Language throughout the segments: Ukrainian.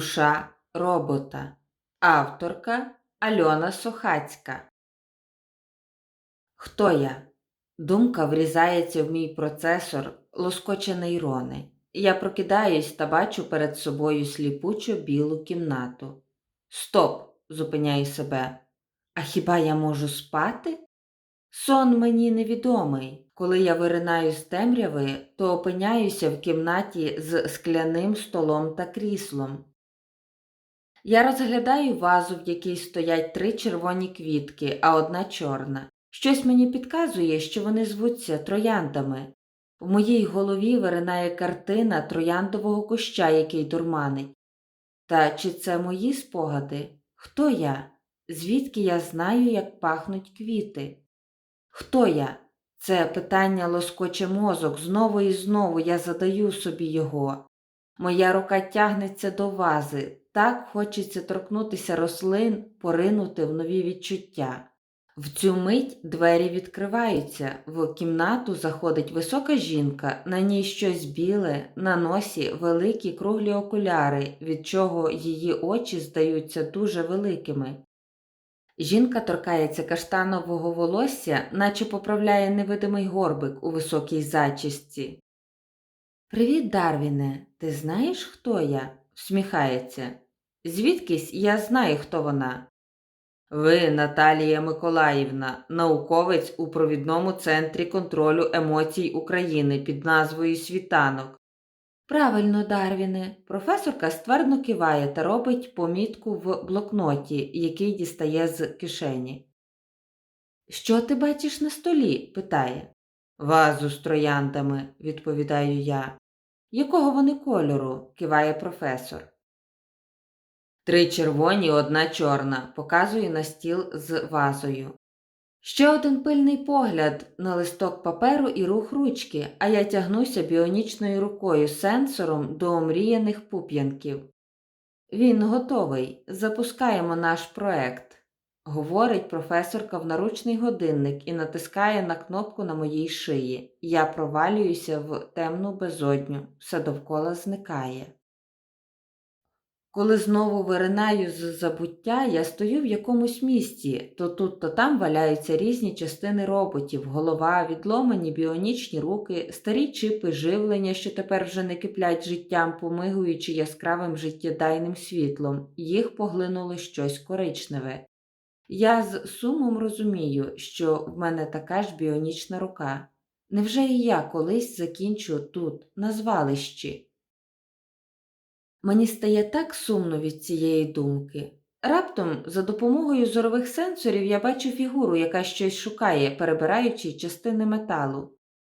Душа робота. Авторка Альона Сохацька. Хто я? Думка врізається в мій процесор, лоскоче нейрони. Я прокидаюсь та бачу перед собою сліпучо білу кімнату. Стоп! зупиняю себе. А хіба я можу спати? Сон мені невідомий. Коли я виринаю з темряви, то опиняюся в кімнаті з скляним столом та кріслом. Я розглядаю вазу, в якій стоять три червоні квітки, а одна чорна. Щось мені підказує, що вони звуться трояндами. В моїй голові виринає картина трояндового куща, який дурманить. Та чи це мої спогади? Хто я? Звідки я знаю, як пахнуть квіти? Хто я? Це питання лоскоче мозок, знову і знову я задаю собі його. Моя рука тягнеться до вази, так хочеться торкнутися рослин, поринути в нові відчуття. В цю мить двері відкриваються, в кімнату заходить висока жінка, на ній щось біле, на носі великі круглі окуляри, від чого її очі здаються дуже великими. Жінка торкається каштанового волосся, наче поправляє невидимий горбик у високій зачісті. Привіт, Дарвіне, ти знаєш, хто я? Всміхається. Звідкись я знаю, хто вона. Ви, Наталія Миколаївна, науковець у провідному центрі контролю емоцій України під назвою Світанок. Правильно, Дарвіне, професорка ствердно киває та робить помітку в блокноті, який дістає з кишені. Що ти бачиш на столі? питає. Вазу з трояндами, відповідаю я. Якого вони кольору? киває професор. Три червоні, одна чорна, показує на стіл з вазою. Ще один пильний погляд на листок паперу і рух ручки, а я тягнуся біонічною рукою сенсором до омріяних пуп'янків. Він готовий. Запускаємо наш проект, говорить професорка в наручний годинник і натискає на кнопку на моїй шиї. Я провалююся в темну безодню, все довкола зникає. Коли знову виринаю з забуття, я стою в якомусь місці, то тут, то там валяються різні частини роботів, голова, відломані біонічні руки, старі чипи живлення, що тепер вже не киплять життям, помигуючи яскравим життєдайним світлом, їх поглинуло щось коричневе. Я з сумом розумію, що в мене така ж біонічна рука. Невже і я колись закінчу тут, на звалищі? Мені стає так сумно від цієї думки. Раптом, за допомогою зорових сенсорів, я бачу фігуру, яка щось шукає, перебираючи частини металу.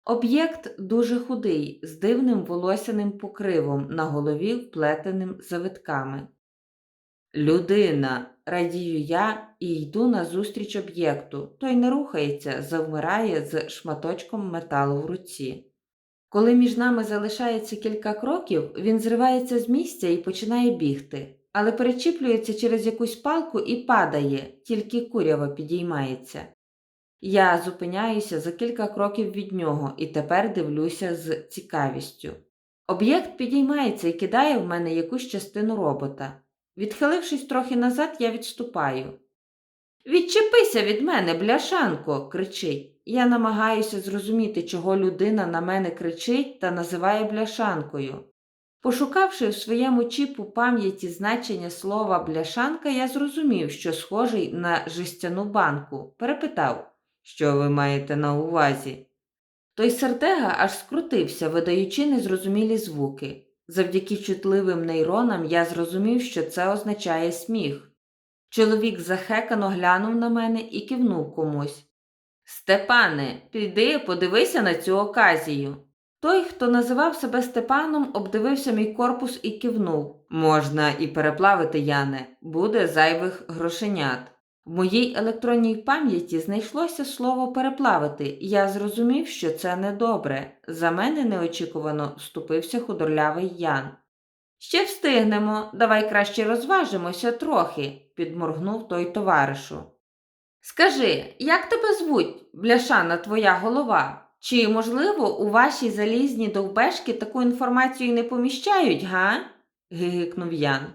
Об'єкт дуже худий, з дивним волосяним покривом, на голові вплетеним завитками. Людина, радію я і йду назустріч об'єкту. Той не рухається, завмирає з шматочком металу в руці. Коли між нами залишається кілька кроків, він зривається з місця і починає бігти, але перечіплюється через якусь палку і падає, тільки курява підіймається. Я зупиняюся за кілька кроків від нього і тепер дивлюся з цікавістю. Об'єкт підіймається і кидає в мене якусь частину робота. Відхилившись трохи назад, я відступаю. Відчепися від мене, бляшанко, кричить. Я намагаюся зрозуміти, чого людина на мене кричить та називає бляшанкою. Пошукавши в своєму чіпу пам'яті значення слова бляшанка, я зрозумів, що схожий на жестяну банку, перепитав, що ви маєте на увазі. Той сердега аж скрутився, видаючи незрозумілі звуки. Завдяки чутливим нейронам я зрозумів, що це означає сміх. Чоловік захекано глянув на мене і кивнув комусь. Степане, піди, подивися на цю оказію. Той, хто називав себе Степаном, обдивився мій корпус і кивнув. Можна і переплавити, Яне, буде зайвих грошенят. В моїй електронній пам'яті знайшлося слово переплавити, і я зрозумів, що це недобре. За мене неочікувано вступився худорлявий Ян. Ще встигнемо, давай краще розважимося трохи, підморгнув той товаришу. Скажи, як тебе звуть, бляшана твоя голова? Чи, можливо, у вашій залізній довбешки таку інформацію не поміщають, га? гигикнув Ян.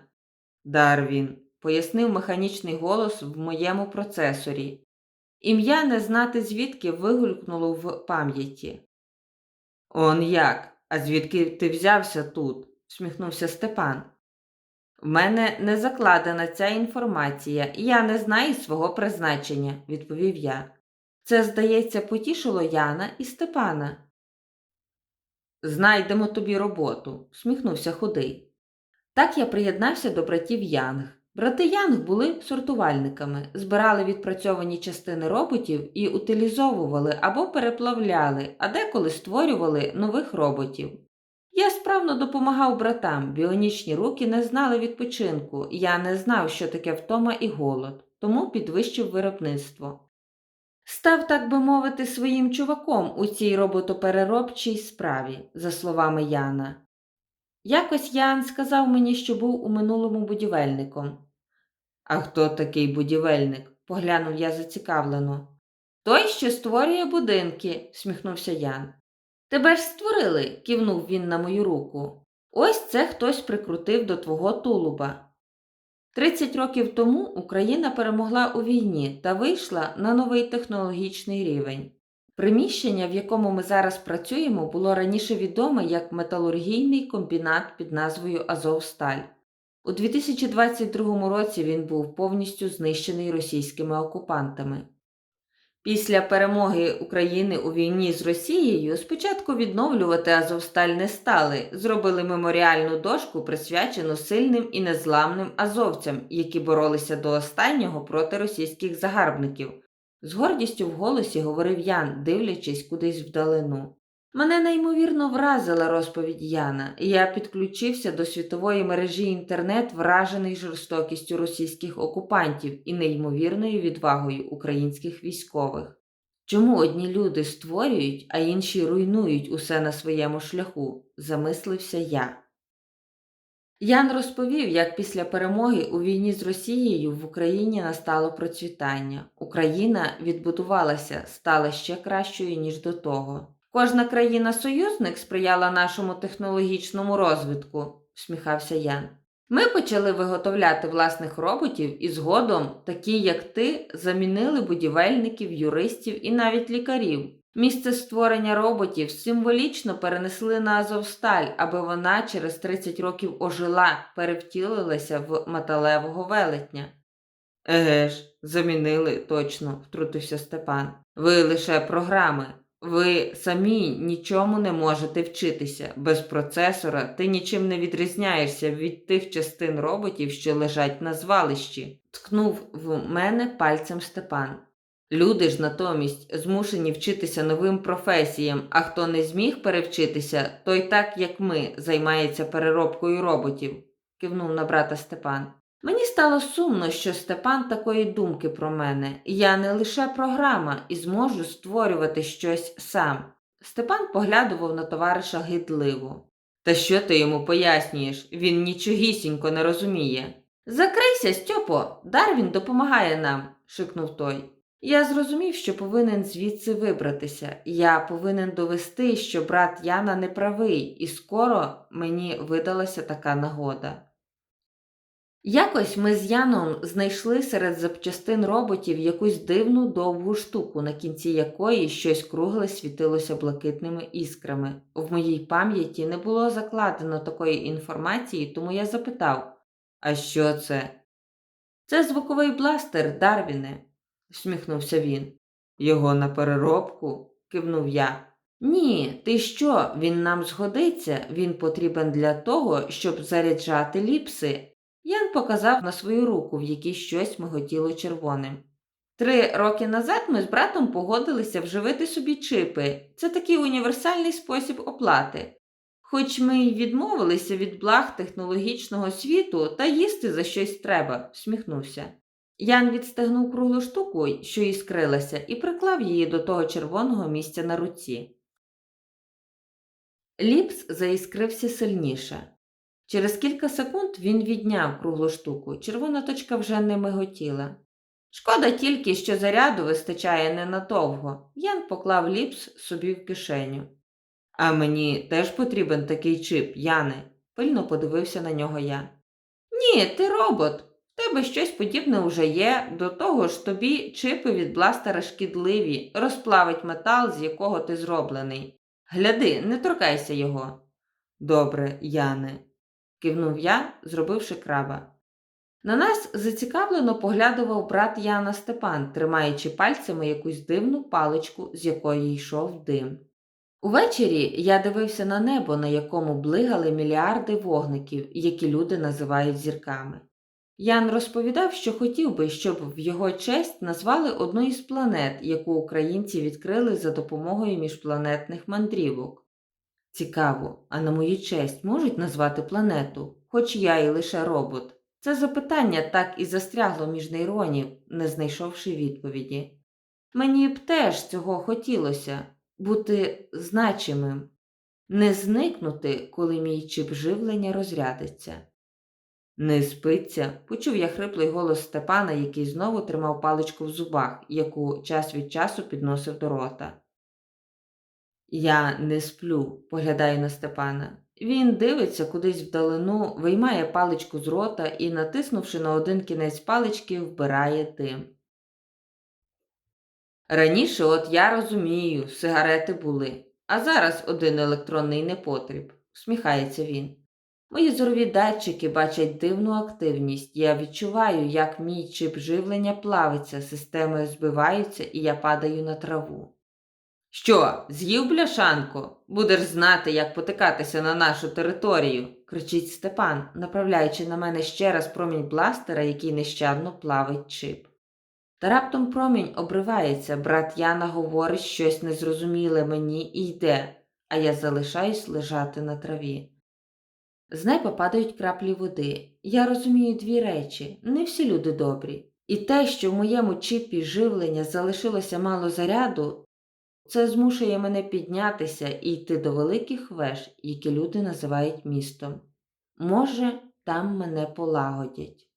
Дарвін, пояснив механічний голос в моєму процесорі. Ім'я не знати звідки вигулькнуло в пам'яті. Он як? А звідки ти взявся тут? всміхнувся Степан. В мене не закладена ця інформація, і я не знаю свого призначення, відповів я. Це, здається, потішило Яна і Степана. Знайдемо тобі роботу, всміхнувся худий. Так я приєднався до братів Янг. Брати Янг були сортувальниками, збирали відпрацьовані частини роботів і утилізовували або переплавляли, а деколи створювали нових роботів. Я справно допомагав братам, біонічні руки не знали відпочинку, я не знав, що таке втома і голод, тому підвищив виробництво. Став, так би мовити, своїм чуваком у цій роботопереробчій справі, за словами Яна. Якось Ян сказав мені, що був у минулому будівельником. А хто такий будівельник? поглянув я зацікавлено. Той, що створює будинки, всміхнувся Ян. Тебе ж створили, кивнув він на мою руку. Ось це хтось прикрутив до твого тулуба. Тридцять років тому Україна перемогла у війні та вийшла на новий технологічний рівень. Приміщення, в якому ми зараз працюємо, було раніше відоме як металургійний комбінат під назвою Азовсталь. У 2022 році він був повністю знищений російськими окупантами. Після перемоги України у війні з Росією спочатку відновлювати Азовсталь не стали, зробили меморіальну дошку, присвячену сильним і незламним азовцям, які боролися до останнього проти російських загарбників. З гордістю в голосі говорив Ян, дивлячись кудись вдалину. Мене неймовірно вразила розповідь Яна, і я підключився до світової мережі інтернет, вражений жорстокістю російських окупантів і неймовірною відвагою українських військових. Чому одні люди створюють, а інші руйнують усе на своєму шляху? замислився я. Ян розповів, як після перемоги у війні з Росією в Україні настало процвітання. Україна відбудувалася, стала ще кращою, ніж до того. Кожна країна-союзник сприяла нашому технологічному розвитку, всміхався Ян. Ми почали виготовляти власних роботів і згодом, такі як ти, замінили будівельників, юристів і навіть лікарів. Місце створення роботів символічно перенесли на Азовсталь, аби вона через 30 років ожила, перевтілилася в металевого велетня. Еге ж, замінили точно, втрутився Степан. Ви лише програми. Ви самі нічому не можете вчитися. Без процесора ти нічим не відрізняєшся від тих частин роботів, що лежать на звалищі, ткнув в мене пальцем Степан. Люди ж натомість змушені вчитися новим професіям, а хто не зміг перевчитися, той так, як ми, займається переробкою роботів, кивнув на брата Степан. Мені стало сумно, що Степан такої думки про мене. Я не лише програма і зможу створювати щось сам. Степан поглядував на товариша гидливо. Та що ти йому пояснюєш? Він нічогісінько не розуміє. Закрийся, Стьопо, Дарвін допомагає нам, шикнув той. Я зрозумів, що повинен звідси вибратися. Я повинен довести, що брат Яна не правий, і скоро мені видалася така нагода. Якось ми з Яном знайшли серед запчастин роботів якусь дивну довгу штуку, на кінці якої щось кругле світилося блакитними іскрами. В моїй пам'яті не було закладено такої інформації, тому я запитав: А що це? Це звуковий бластер, Дарвіне, всміхнувся він. Його на переробку? кивнув я. Ні, ти що? Він нам згодиться, він потрібен для того, щоб заряджати ліпси. Ян показав на свою руку, в якій щось миготіло червоним. Три роки назад ми з братом погодилися вживити собі чипи. Це такий універсальний спосіб оплати. Хоч ми й відмовилися від благ технологічного світу, та їсти за щось треба, всміхнувся. Ян відстегнув круглу штуку, що іскрилася, і приклав її до того червоного місця на руці. Ліпс заіскрився сильніше. Через кілька секунд він відняв круглу штуку, червона точка вже не миготіла. Шкода тільки, що заряду вистачає ненадовго. Ян поклав ліпс собі в кишеню. А мені теж потрібен такий чип, Яне, пильно подивився на нього я. Ні, ти робот. В тебе щось подібне уже є. До того ж тобі чипи від бластера шкідливі, розплавить метал, з якого ти зроблений. Гляди, не торкайся його. Добре, Яне, кивнув я, зробивши краба. На нас зацікавлено поглядував брат Яна Степан, тримаючи пальцями якусь дивну паличку, з якої йшов дим. Увечері я дивився на небо, на якому блигали мільярди вогників, які люди називають зірками. Ян розповідав, що хотів би, щоб в його честь назвали одну із планет, яку українці відкрили за допомогою міжпланетних мандрівок. Цікаво, а на мою честь можуть назвати планету, хоч я і лише робот. Це запитання так і застрягло між нейронів, не знайшовши відповіді. Мені б теж цього хотілося бути значимим, не зникнути, коли мій чіп живлення розрядиться. Не спиться, почув я хриплий голос Степана, який знову тримав паличку в зубах, яку час від часу підносив до рота. Я не сплю, поглядаю на Степана. Він дивиться кудись вдалину, виймає паличку з рота і, натиснувши на один кінець палички, вбирає дим. Раніше, от я розумію, сигарети були, а зараз один електронний непотріб, всміхається він. Мої зорові датчики бачать дивну активність. Я відчуваю, як мій чип живлення плавиться, системи збиваються, і я падаю на траву. Що, з'їв бляшанку? Будеш знати, як потикатися на нашу територію, кричить Степан, направляючи на мене ще раз промінь бластера, який нещадно плавить чип. Та раптом промінь обривається, брат Яна говорить щось незрозуміле мені і йде, а я залишаюсь лежати на траві. З неба падають краплі води. Я розумію дві речі не всі люди добрі. І те, що в моєму чіпі живлення залишилося мало заряду, це змушує мене піднятися і йти до великих веж, які люди називають містом. Може, там мене полагодять.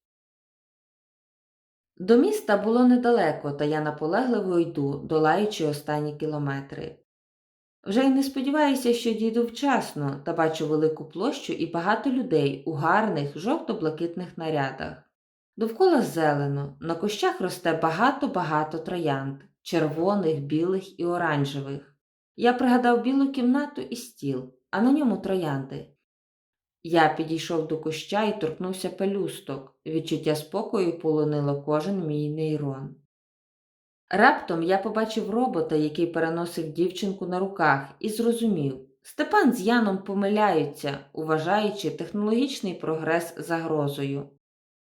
До міста було недалеко, та я наполегливо йду, долаючи останні кілометри. Вже й не сподіваюся, що дійду вчасно та бачу велику площу і багато людей у гарних жовто-блакитних нарядах. Довкола зелено, на кущах росте багато-багато троянд, червоних, білих і оранжевих. Я пригадав білу кімнату і стіл, а на ньому троянди. Я підійшов до куща і торкнувся пелюсток. Відчуття спокою полонило кожен мій нейрон. Раптом я побачив робота, який переносив дівчинку на руках, і зрозумів Степан з Яном помиляються, уважаючи технологічний прогрес загрозою.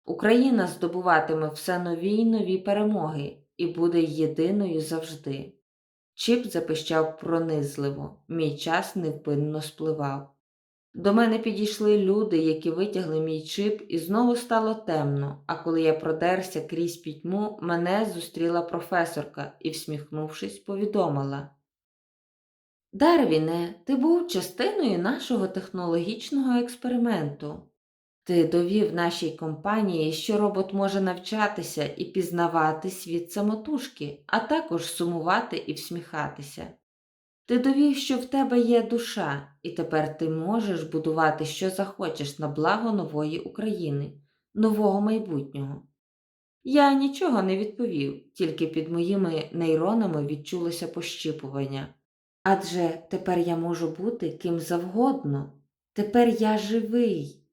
Україна здобуватиме все нові й нові перемоги і буде єдиною завжди. Чіп запищав пронизливо, мій час невпинно спливав. До мене підійшли люди, які витягли мій чип, і знову стало темно, а коли я продерся крізь пітьму, мене зустріла професорка і, всміхнувшись, повідомила. Дарвіне, ти був частиною нашого технологічного експерименту. Ти довів нашій компанії, що робот може навчатися і пізнавати світ самотужки, а також сумувати і всміхатися. Ти довів, що в тебе є душа, і тепер ти можеш будувати, що захочеш на благо нової України, нового майбутнього. Я нічого не відповів, тільки під моїми нейронами відчулося пощіпування. Адже тепер я можу бути ким завгодно, тепер я живий.